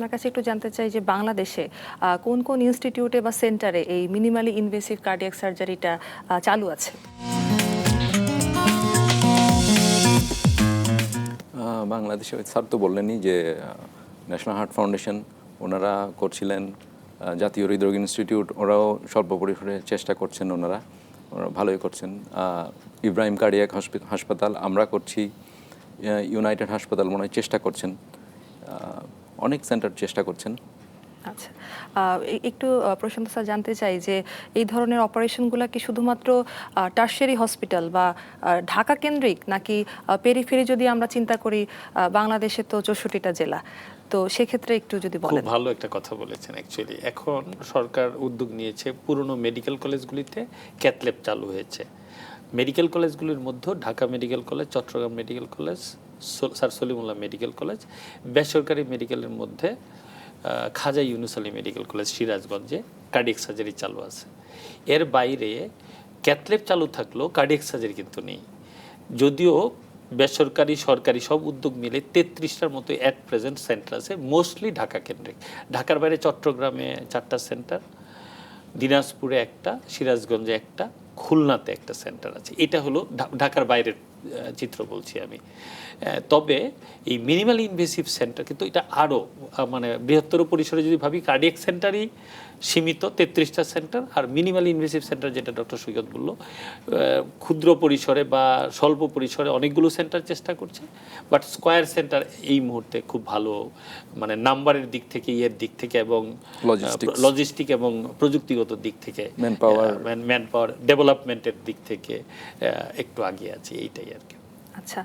আপনার কাছে একটু জানতে চাই যে বাংলাদেশে কোন কোন ইনস্টিটিউটে বা সেন্টারে এই মিনিমালি ইনভেসিভ কার্ডিয়াক সার্জারিটা চালু আছে? বাংলাদেশে স্যার তো বললেনই যে ন্যাশনাল হার্ট ফাউন্ডেশন ওনারা করছিলেন জাতীয় হৃদরোগ ইনস্টিটিউট ওরাও স্বল্প পরিসরে চেষ্টা করছেন ওনারা, ওরা ভালোই করছেন। ইব্রাহিম কার্ডিয়াক হাসপাতাল আমরা করছি ইউনাইটেড হাসপাতাল মনে হয় চেষ্টা করছেন। অনেক সেন্টার চেষ্টা করছেন। আচ্ছা। আহ, একটু প্রশান্ত স্যার জানতে চাই যে এই ধরনের অপারেশনগুলো কি শুধুমাত্র টার্সারি হসপিটাল বা ঢাকা কেন্দ্রিক নাকি পেরিফেরি যদি আমরা চিন্তা করি আহ, বাংলাদেশে তো চৌষট্টিটা জেলা। তো সেক্ষেত্রে একটু যদি খুব বলেন। ভালো একটা কথা বলেছেন অ্যাকচুয়ালি এখন সরকার উদ্যোগ নিয়েছে পুরনো মেডিকেল কলেজগুলিতে ক্যাথল্যাব চালু হয়েছে। মেডিকেল কলেজগুলির মধ্যে Dhaka medical college Chattogram medical college sir Salimullah medical college, বেসরকারি মেডিকেলের মধ্যে খাজা ইউনুস আলী মেডিকেল কলেজ, সিরাজগঞ্জে কার্ডিয়াক সার্জারি চালু আছে। এর বাইরে ক্যাথলেপ চালু থাকলেও কার্ডিয়াক সার্জারি কিন্তু নেই। যদিও বেসরকারি, সরকারি সব উদ্যোগ মিলে তেত্রিশটার মতো অ্যাট প্রেজেন্ট সেন্টার আছে মোস্টলি ঢাকা কেন্দ্রিক। ঢাকার বাইরে চট্টগ্রামে চারটা সেন্টার দিনাজপুরে একটা, সিরাজগঞ্জে একটা, খুলনাতে একটা সেন্টার আছে। এটা হলো ঢাকার বাইরের চিত্র বলছি আমি। তবে এই মিনিমাল ইনভেসিভ সেন্টার কিন্তু এটা আরও মানে বৃহত্তর পরিসরে যদি ভাবি কার্ডিয়াক সেন্টারই সীমিত তেত্রিশটা সেন্টার। আর মিনিমাল ইনভেসিভ সেন্টার যেটা ডক্টর সৈকত বলল ক্ষুদ্র পরিসরে বা স্বল্প পরিসরে অনেকগুলো সেন্টার চেষ্টা করছে বাট স্কোয়ার সেন্টার এই মুহূর্তে খুব ভালো মানে নাম্বারের দিক থেকে ইয়ের দিক থেকে এবং লজিস্টিক এবং প্রযুক্তিগত দিক থেকে. ম্যান পাওয়ার ডেভেলপমেন্টের দিক থেকে একটু আগে আছে এইটাই আর কি আচ্ছা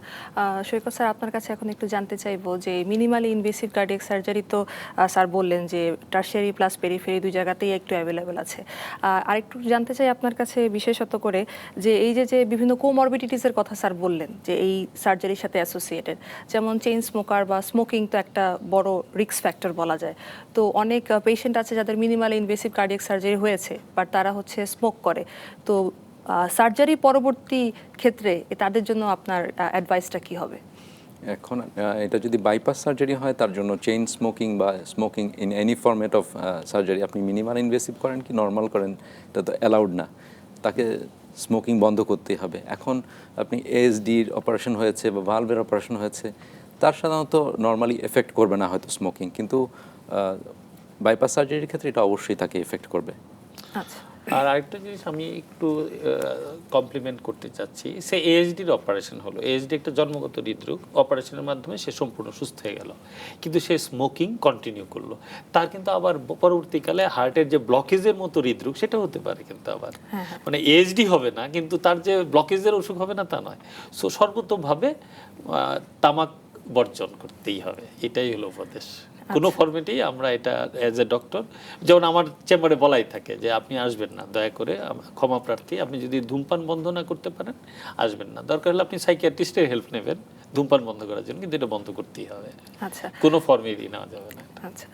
সৈকত স্যার আপনার কাছে এখন একটু জানতে চাইব যে মিনিমালি ইনভেসিভ কার্ডিয়াক সার্জারি তো স্যার বললেন যে টার্সিয়ারি প্লাস পেরিফেরি দুই জায়গাতেই একটু অ্যাভেলেবেল আছে। আহ, আরেকটু জানতে চাই আপনার কাছে বিশেষত করে যে এই যে যে বিভিন্ন কোমরবিডিটিসের কথা স্যার বললেন যে এই সার্জারির সাথে অ্যাসোসিয়েটেড যেমন চেইন স্মোকার বা স্মোকিং তো একটা বড় রিক্স ফ্যাক্টর বলা যায়। তো অনেক পেশেন্ট আছে যাদের মিনিমাল ইনভেসিভ কার্ডিয়াক সার্জারি হয়েছে বাট তারা হচ্ছে স্মোক করে। তো সার্জারি পরবর্তী ক্ষেত্রে তাদের জন্য আপনার অ্যাডভাইসটা কি হবে? এখন এটা যদি বাইপাস সার্জারি হয় তার জন্য চেইন স্মোকিং বা smoking in any format of surgery আপনি মিনিমাল ইনভেসিভ করেন কি নর্মাল করেন এটা তো অ্যালাউড না। তাকে স্মোকিং বন্ধ করতেই হবে। এখন আপনি এএসডির অপারেশন হয়েছে বা ভালভের অপারেশন হয়েছে তার সাধারণত নর্মালি এফেক্ট করবে না হয়তো স্মোকিং কিন্তু বাইপাস সার্জারির ক্ষেত্রে এটা অবশ্যই তাকে এফেক্ট করবে। আচ্ছা। আর আরেকটা জিনিস আমি একটু কমপ্লিমেন্ট করতে চাচ্ছি। সে এএসডির অপারেশন হলো। এএসডি একটা জন্মগত হৃদরোগ। অপারেশনের মাধ্যমে সে সম্পূর্ণ সুস্থ হয়ে গেল। কিন্তু সে স্মোকিং কন্টিনিউ করল। তার কিন্তু আবার পরবর্তীকালে হার্টের যে ব্লকেজের মতো হৃদরোগ সেটা হতে পারে কিন্তু আবার। মানে এএসডি হবে না কিন্তু তার যে ব্লকেজের অসুখ হবে না তা নয়। সো সর্বোত্তমভাবে তামাক বর্জন করতেই হবে। এটাই হলো উপদেশ। কোনো ফর্মেটেই আমরা এটা অ্যাজ এ ডক্টর যেমন আমার চেম্বারে বলাই থাকে যে আপনি আসবেন না দয়া করে ক্ষমা প্রার্থী আপনি যদি ধূমপান বন্ধ না করতে পারেন আসবেন না। দরকার হলে আপনি সাইকিয়াট্রিস্টের হেল্প নেবেন। ধূমপান বন্ধ করার জন্য কিন্তু এটা বন্ধ করতেই হবে। আচ্ছা। কোনো ফর্মেই নেওয়া যাবে না। আচ্ছা।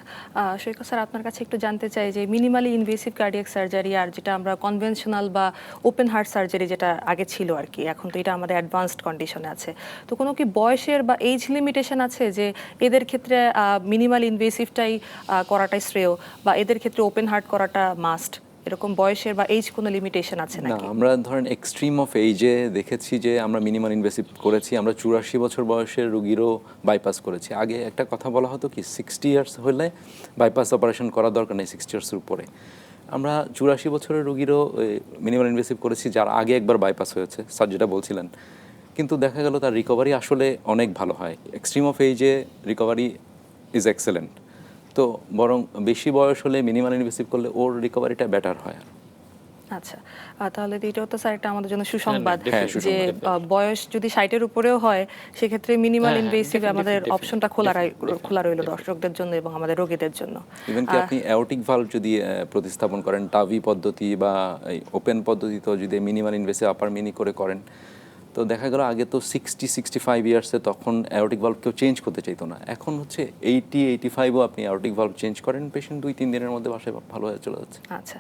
সৈকত স্যার আপনার কাছে একটু জানতে চাই যে মিনিমালি ইনভেসিভ কার্ডিয়াক সার্জারি আর যেটা আমরা কনভেনশনাল বা ওপেন হার্ট সার্জারি যেটা আগে ছিল আর কি এখন তো এটা আমাদের অ্যাডভান্সড কন্ডিশনে আছে। তো কোনো কি বয়সের বা এজ লিমিটেশন আছে যে এদের ক্ষেত্রে মিনিমাল ইনভেসিভটাই করাটাই শ্রেয় বা এদের ক্ষেত্রে ওপেন হার্ট করাটা মাস্ট এরকম বয়সের বা এজ কোনো লিমিটেশন আছে না নাকি? আমরা ধরেন এক্সট্রিম অফ এইজে দেখেছি যে আমরা মিনিমাম ইনভেসিভ করেছি আমরা চুরাশি বছর বয়সের রুগীরও বাইপাস করেছি। আগে একটা কথা বলা হতো কি সিক্সটি ইয়ার্স হলে বাইপাস অপারেশন করা দরকার নেই সিক্সটি ইয়ার্সের উপরে। আমরা চুরাশি বছরের রুগীরও মিনিমাম ইনভেসিভ করেছি যার আগে একবার বাইপাস হয়েছে স্যার যেটা বলছিলেন। কিন্তু দেখা গেল তার রিকভারি আসলে অনেক ভালো হয়। এক্সট্রিম অফ এইজে রিকভারি ইজ এক্সেলেন্ট তো বরং বেশি বয়স হলে মিনিমাল ইনভেসিভ করলে ওর রিকভারিটা বেটার হয়। আর আচ্ছা তাহলে এটাও তো স্যার একটা আমাদের জন্য সুসংবাদ হ্যাঁ, যে বয়স যদি ষাটের উপরেও হয় সেক্ষেত্রে মিনিমাল হ্যাঁ, হ্যাঁ, ইনভেসিভ আমাদের অপশনটা খোলা খোলা রইল দর্শকদের জন্য এবং আমাদের রোগীদের জন্য। ইভেন কি আপনি অ্যাওটিক ভালভ যদি প্রতিস্থাপন করেন টাভি পদ্ধতি বা এই ওপেন পদ্ধতিতেও যদি মিনিমাল ইনভেসিভ আপার মিনি করে করেন তো দেখা গেল আগে তো সিক্সটি সিক্সটি ফাইভ ইয়ার্সে তখন অ্যারোটিক ভালভ কেউ চেঞ্জ করতে চাইতো না। এখন হচ্ছে এইটি এইটি ফাইভও আপনি অ্যারোটিক ভালভ চেঞ্জ করেন পেশেন্ট দুই, তিন দিনের মধ্যে বাসায় ভালো হয়ে চলে যাচ্ছে। আচ্ছা।